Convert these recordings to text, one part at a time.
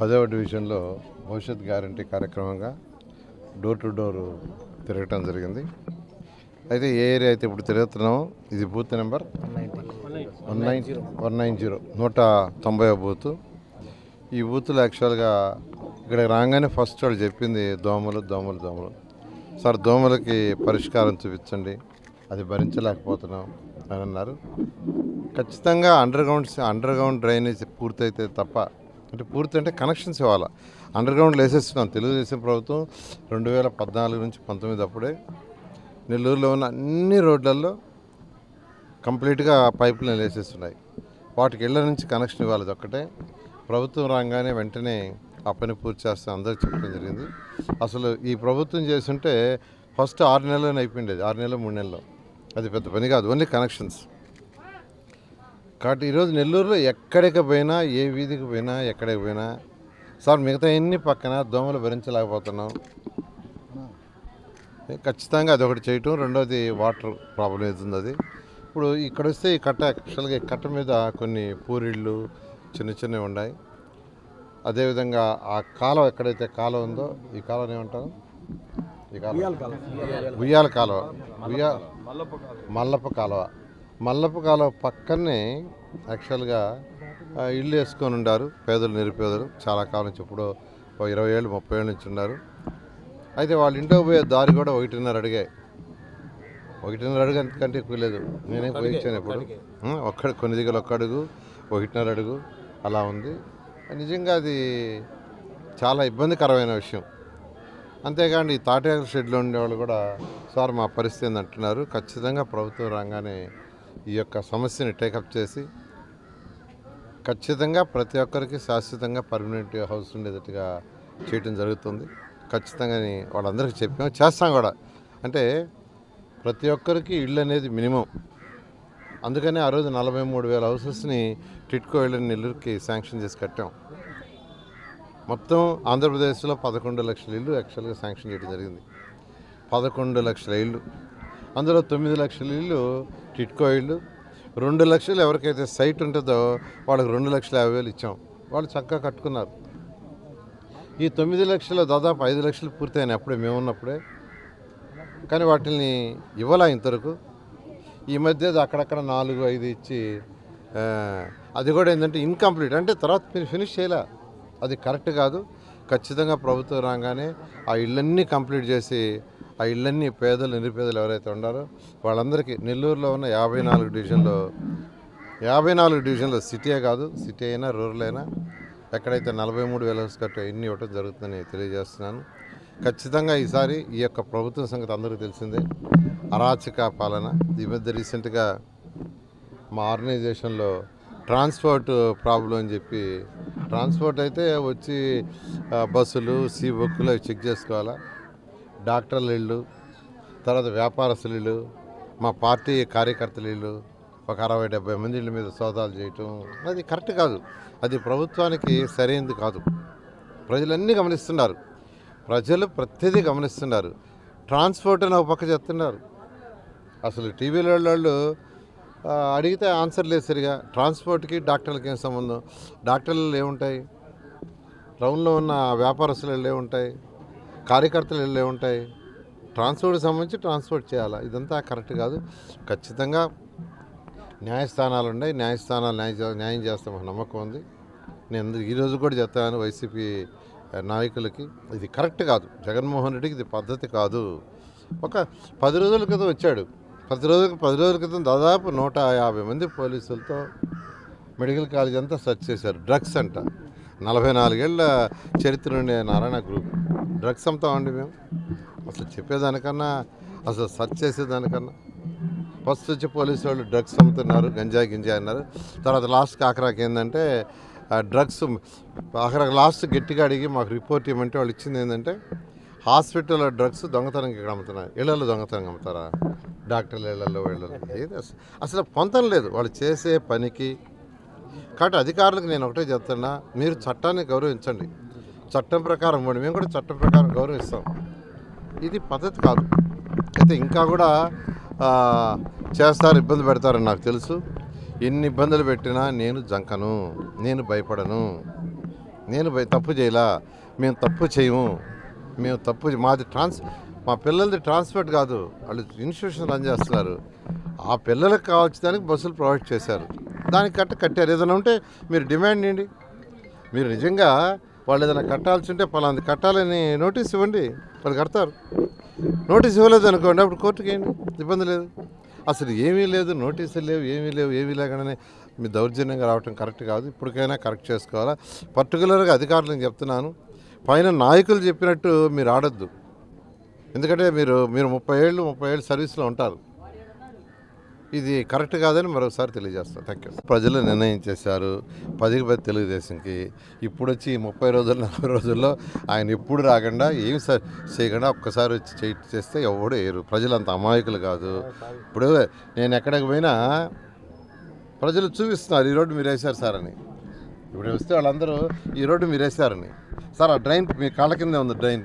పదవ డివిజన్లో భవిష్యత్ గ్యారంటీ కార్యక్రమంగా డోర్ టు డోర్ తిరగటం జరిగింది. అయితే ఏ ఏరియా అయితే ఇప్పుడు తిరుగుతున్నామో ఇది booth number one nine one nine zero నూట తొంభై బూత్. ఈ బూత్లో యాక్చువల్గా ఇక్కడ రాగానే ఫస్ట్ వాడు చెప్పింది దోమలు దోమలు దోమలు. సార్ దోమలకి పరిష్కారం చూపించండి. అది భరించలేకపోతున్నాం అని అన్నారు. ఖచ్చితంగా underground under ground drainage పూర్తయితే తప్ప అంటే పూర్తి అంటే కనెక్షన్స్ ఇవ్వాలి? అండర్గ్రౌండ్లో వేసేస్తున్నాం. తెలుగుదేశం ప్రభుత్వం రెండు వేల పద్నాలుగు నుంచి పంతొమ్మిది అప్పుడే నెల్లూరులో ఉన్న అన్ని రోడ్లలో కంప్లీట్గా పైపులను వేసేస్తున్నాయి. వాటికి ఇళ్ళ నుంచి కనెక్షన్ ఇవ్వాలి. ఒక్కటే ప్రభుత్వం రాగానే వెంటనే ఆ పని పూర్తి చేస్తాం అందరూ చెప్పడం జరిగింది. అసలు ఈ ప్రభుత్వం చేస్తుంటే ఫస్ట్ ఆరు నెలలోనే అయిపోయింది ఆరు నెలలు మూడు నెలలు. అది పెద్ద పని కాదు. Only connections. కాబట్టి ఈరోజు నెల్లూరులో ఎక్కడికి పోయినా ఏ వీధికి పోయినా ఎక్కడికి పోయినా సార్ మిగతా ఎన్ని పక్కన దోమలు భరించలేకపోతున్నాం. ఖచ్చితంగా అది ఒకటి చేయటం. రెండోది వాటర్ ప్రాబ్లం అవుతుంది అది. ఇప్పుడు ఇక్కడ వస్తే ఈ కట్ట యాక్చువల్గా ఈ కట్ట మీద కొన్ని పూరిళ్ళు చిన్న చిన్నవి ఉన్నాయి. అదేవిధంగా ఆ కాలువ ఎక్కడైతే కాలువ ఉందో ఈ కాలువని ఏమంటారు? ఈ కాలువ. ఉయ్యాల కాలువ. ఉయ్యా మల్లప్ప కాలువ. మల్లప్ప కాలువ పక్కనే యాక్చువల్గా ఇల్లు వేసుకొని ఉండారు. పేదలు నిరుపేదలు. చాలా కాలం నుంచి ఇప్పుడు ఇరవై ఏళ్ళు ముప్పై ఏళ్ళ నుంచి ఉన్నారు. అయితే వాళ్ళ ఇంట్లో పోయే దారి కూడా ఒకటిన్నర అడిగే. ఒకటిన్నర అడుగు అంతకంటే ఎక్కువ లేదు. నేనే పోయి ఇచ్చాను ఇప్పుడు ఒక్కడ కొన్ని దిగులు ఒక్క అడుగు ఒకటిన్నర అడుగు. అలా ఉంది. నిజంగా అది చాలా ఇబ్బందికరమైన విషయం. అంతేకాండి ఈ తాటేకల షెడ్లో ఉండేవాళ్ళు కూడా సార్ మా పరిస్థితి అంటున్నారు. ఖచ్చితంగా ప్రభుత్వం రాగానే ఈ యొక్క సమస్యని టేకప్ చేసి ఖచ్చితంగా ప్రతి ఒక్కరికి శాశ్వతంగా పర్మనెంట్ హౌస్ ఉండేటట్టుగా చేయటం జరుగుతుంది. ఖచ్చితంగా అని వాళ్ళందరికీ చెప్పాము చేస్తాం కూడా. అంటే ప్రతి ఒక్కరికి ఇల్లు అనేది మినిమం. అందుకనే ఆ రోజు నలభై మూడు వేల హౌసెస్ని టిట్కో ఇళ్ళని నెల్లూరుకి శాంక్షన్ చేసి కట్టాం. మొత్తం ఆంధ్రప్రదేశ్లో పదకొండు లక్షల ఇల్లు యాక్చువల్గా శాంక్షన్ చేయడం జరిగింది. పదకొండు లక్షల ఇల్లు. అందులో తొమ్మిది లక్షల ఇల్లు టిట్కో ఇల్లు. రెండు లక్షలు ఎవరికైతే సైట్ ఉంటుందో వాళ్ళకి రెండు లక్షల యాభై వేలు ఇచ్చాం. వాళ్ళు చక్కగా కట్టుకున్నారు. ఈ తొమ్మిది లక్షల దాదాపు ఐదు లక్షలు పూర్తయినాయి అప్పుడే మేము ఉన్నప్పుడే. కానీ వాటిని ఇవ్వాలా ఇంతవరకు. ఈ మధ్య అది అక్కడక్కడ నాలుగు ఐదు ఇచ్చి అది కూడా ఏంటంటే ఇన్కంప్లీట్ అంటే తర్వాత మీరు ఫినిష్ చేయలే. అది కరెక్ట్ కాదు. ఖచ్చితంగా ప్రభుత్వం రాగానే ఆ ఇళ్ళన్నీ కంప్లీట్ చేసి ఆ ఇళ్ళన్నీ పేదలు నిరుపేదలు ఎవరైతే ఉన్నారో వాళ్ళందరికీ నెల్లూరులో ఉన్న యాభై నాలుగు డివిజన్లో యాభై నాలుగు డివిజన్లో సిటీయే కాదు సిటీ అయినా రూరల్ అయినా ఎక్కడైతే నలభై మూడు వేల హౌస్ కట్ట ఇన్ని ఇవ్వటం జరుగుతుందని తెలియజేస్తున్నాను. ఖచ్చితంగా ఈసారి ఈ యొక్క ప్రభుత్వం సంగతి అందరికీ తెలిసిందే. అరాచక పాలన ఈ మధ్య రీసెంట్గా మా ఆర్గనైజేషన్లో ట్రాన్స్పోర్ట్ ప్రాబ్లం అని చెప్పి ట్రాన్స్పోర్ట్ అయితే వచ్చి బస్సులు సీ బుక్కులు అవి చెక్ చేసుకోవాలా? డాక్టర్ల ఇళ్ళు తర్వాత వ్యాపారస్తులు ఇళ్ళు మా పార్టీ కార్యకర్తల ఇళ్ళు ఒక అరవై డెబ్బై మంది ఇళ్ళ మీద సోదాలు చేయటం అది కరెక్ట్ కాదు. అది ప్రభుత్వానికి సరైనది కాదు. ప్రజలన్నీ గమనిస్తున్నారు. ప్రజలు ప్రతిదీ గమనిస్తున్నారు. ట్రాన్స్పోర్ట్ అని ఒక పక్క చెప్తున్నారు. అసలు టీవీలో వాళ్ళు అడిగితే ఆన్సర్ లేదు సరిగా. ట్రాన్స్పోర్ట్కి డాక్టర్లకి ఏం సంబంధం? డాక్టర్లు ఏముంటాయి? టౌన్లో ఉన్న వ్యాపారస్తులు ఏముంటాయి? కార్యకర్తలు వెళ్ళే ఉంటాయి. ట్రాన్స్పోర్ట్కి సంబంధించి ట్రాన్స్పోర్ట్ చేయాలి? ఇదంతా కరెక్ట్ కాదు. ఖచ్చితంగా న్యాయస్థానాలు ఉన్నాయి. న్యాయస్థానాలు న్యాయ చే- న్యాయం చేస్తామని నమ్మకం ఉంది. నేను ఈరోజు కూడా చెప్తాను వైసీపీ నాయకులకి. ఇది కరెక్ట్ కాదు. జగన్మోహన్ రెడ్డికి ఇది పద్ధతి కాదు. ఒక పది రోజుల క్రితం వచ్చాడు. పది రోజుల పది రోజుల క్రితం దాదాపు నూట యాభై మంది పోలీసులతో మెడికల్ కాలేజ్ అంతా సెర్చ్ చేశారు. డ్రగ్స్ అంట. నలభై నాలుగేళ్ళ చరిత్ర ఉండే నారాయణ గ్రూప్. డ్రగ్స్ అమ్ముతామండి మేము. అసలు చెప్పేదానికన్నా అసలు సర్చ్ చేసేదానికన్నా. ఫస్ట్ వచ్చి పోలీసు వాళ్ళు డ్రగ్స్ అమ్ముతున్నారు గంజాయి గింజాయి అన్నారు. తర్వాత లాస్ట్ ఆఖరాకి ఏంటంటే డ్రగ్స్ ఆఖరాకి లాస్ట్ గట్టిగా అడిగి మాకు రిపోర్ట్ ఇవ్వమంటే వాళ్ళు ఇచ్చింది ఏంటంటే హాస్పిటల్లో డ్రగ్స్ దొంగతనం ఇక్కడ అమ్ముతున్నారు. ఇళ్ళలో దొంగతనం అమ్ముతారా? డాక్టర్ల ఇళ్ళలో వీళ్ళలో ఏది అసలు? అసలు పొంతం లేదు. వాళ్ళు చేసే పనికి. కాబట్టి అధికారులకు నేను ఒకటే చెప్తున్నా మీరు చట్టాన్ని గౌరవించండి. చట్టం ప్రకారం ఇవ్వండి మేము కూడా చట్టం ప్రకారం గౌరవిస్తాం. ఇది పద్ధతి కాదు. అయితే ఇంకా కూడా చేస్తారు ఇబ్బంది పెడతారని నాకు తెలుసు. ఎన్ని ఇబ్బందులు పెట్టినా నేను జంకను నేను భయపడను. నేను తప్పు చేయలా. మేము తప్పు చేయము. మేము తప్పు మాది ట్రాన్స్ మా పిల్లలది ట్రాన్స్పోర్ట్ కాదు. వాళ్ళు ఇన్స్టిట్యూషన్ రన్ చేస్తున్నారు. ఆ పిల్లలకు కావాల్సిన దానికి బస్సులు ప్రొవైడ్ చేశారు. దానికి కట్ట కట్టారు. ఏదైనా ఉంటే మీరు డిమాండ్ చేయండి. మీరు నిజంగా వాళ్ళు ఏదైనా కట్టాల్సి ఉంటే పలాంది. కట్టాలని నోటీస్ ఇవ్వండి. వాళ్ళు కడతారు. నోటీస్ ఇవ్వలేదు అనుకోండి అప్పుడు కోర్టుకి ఏంటి? ఇబ్బంది లేదు. అసలు ఏమీ లేదు నోటీసులు లేవు ఏమీ లేవు ఏమీ లేకుండానే మీ దౌర్జన్యంగా రావటం కరెక్ట్ కాదు. ఇప్పటికైనా కరెక్ట్ చేసుకోవాలా? పర్టికులర్గా అధికారులను చెప్తున్నాను పైన నాయకులు చెప్పినట్టు మీరు ఆడొద్దు. ఎందుకంటే మీరు మీరు ముప్పై ఏళ్ళు ముప్పై ఏళ్ళు సర్వీస్లో ఉంటారు. ఇది కరెక్ట్ కాదని మరొకసారి తెలియజేస్తాను థ్యాంక్ యూ ప్రజలు నిర్ణయం చేశారు. పదికి పది తెలుగుదేశంకి. ఇప్పుడు వచ్చి ఈ ముప్పై రోజులు నలభై రోజుల్లో ఆయన ఎప్పుడు రాకుండా ఏమి స- చేయకుండా ఒక్కసారి వచ్చి చేయి చేస్తే ఎవడు వేయరు ప్రజలు అంత అమాయకులు కాదు. ఇప్పుడు నేను ఎక్కడికి పోయినా ప్రజలు చూపిస్తున్నారు ఈ రోడ్డు మీరు వేశారు సార్ అని. ఇప్పుడు వస్తే వాళ్ళందరూ ఈ రోడ్డు మీరు వేశారని సార్ ఆ డ్రైన్ మీ కాళ్ళ కిందే ఉంది డ్రైన్.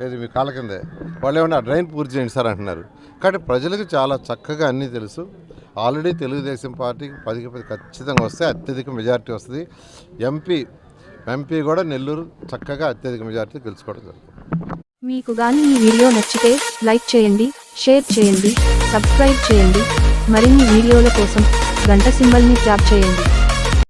లేదు మీ కాళ్ళ కిందే. వాళ్ళు ఏమన్నా డ్రైన్ పూర్తి చేయండి సార్ అంటున్నారు. కాబట్టి ప్రజలకు చాలా చక్కగా అన్నీ తెలుసు. ఆల్రెడీ తెలుగుదేశం పార్టీకి పదికి పది ఖచ్చితంగా వస్తే అత్యధిక మెజారిటీ వస్తుంది. ఎంపీ ఎంపీ కూడా నెల్లూరు చక్కగా అత్యధిక మెజారిటీ గెలుచుకోవడం జరుగుతుంది. మీకు కానీ ఈ వీడియో నచ్చితే లైక్ చేయండి షేర్ చేయండి సబ్స్క్రైబ్ చేయండి. మరిన్ని వీడియోల కోసం గంట సింబల్ని ట్యాప్ చేయండి.